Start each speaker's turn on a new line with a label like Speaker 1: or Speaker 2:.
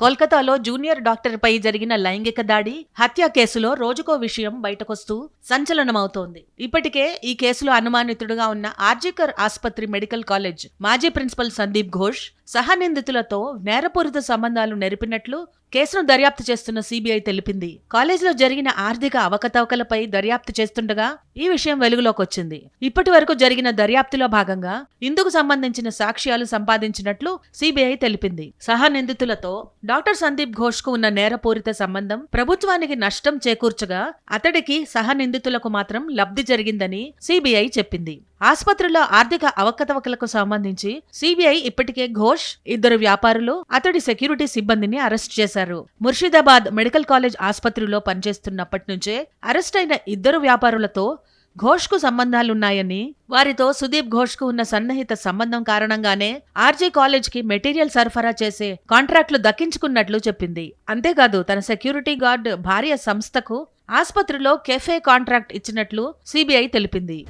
Speaker 1: కోల్కతాలో junior doctor పై జరిగిన లైంగిక దాడి హత్య కేసులో రోజుకో విషయం బయటకొస్తూ సంచలనమవుతోంది. ఇప్పటికే ఈ కేసులో అనుమానితుడుగా ఉన్న ఆర్జికర్ ఆసుపత్రి మెడికల్ కాలేజ్ మాజీ ప్రిన్సిపల్ సందీప్ ఘోష్ సహనిందితులతో నేరపూరిత సంబంధాలు నెరిపినట్లు కేసును దర్యాప్తు చేస్తున్న సిబిఐ తెలిపింది. కాలేజీలో జరిగిన ఆర్థిక అవకతవకలపై దర్యాప్తు చేస్తుండగా ఈ విషయం వెలుగులోకి వచ్చింది ఇప్పటి వరకు జరిగిన దర్యాప్తులో భాగంగా ఇందుకు సంబంధించిన సాక్ష్యాలు సంపాదించినట్లు సిబిఐ తెలిపింది. సహనిందితులతో డాక్టర్ సందీప్ ఘోష్కు ఉన్న నేరపూరిత సంబంధం ప్రభుత్వానికి నష్టం చేకూర్చగా అతడికి సహనిందితులకు మాత్రం లబ్ధి జరిగిందని సిబిఐ చెప్పింది. ఆసుపత్రిలో ఆర్థిక అవకతవకలకు సంబంధించి సిబిఐ ఇప్పటికే ఘోష్ ఇద్దరు వ్యాపారులు అతడి సెక్యూరిటీ సిబ్బందిని అరెస్ట్ చేశారు. ముర్షిదాబాద్ మెడికల్ కాలేజ్ ఆసుపత్రిలో పనిచేస్తున్నప్పటి నుంచే అరెస్ట్ అయిన ఇద్దరు వ్యాపారులతో ఘోష్కు సంబంధాలున్నాయని వారితో సుదీప్ ఘోష్కు ఉన్న సన్నిహిత సంబంధం కారణంగానే ఆర్జే కాలేజ్కి మెటీరియల్ సరఫరా చేసే కాంట్రాక్టులు దక్కించుకున్నట్లు చెప్పింది. అంతేకాదు తన సెక్యూరిటీ గార్డ్ భార్య సంస్థకు ఆసుపత్రిలో కెఫే కాంట్రాక్ట్ ఇచ్చినట్లు సిబిఐ తెలిపింది.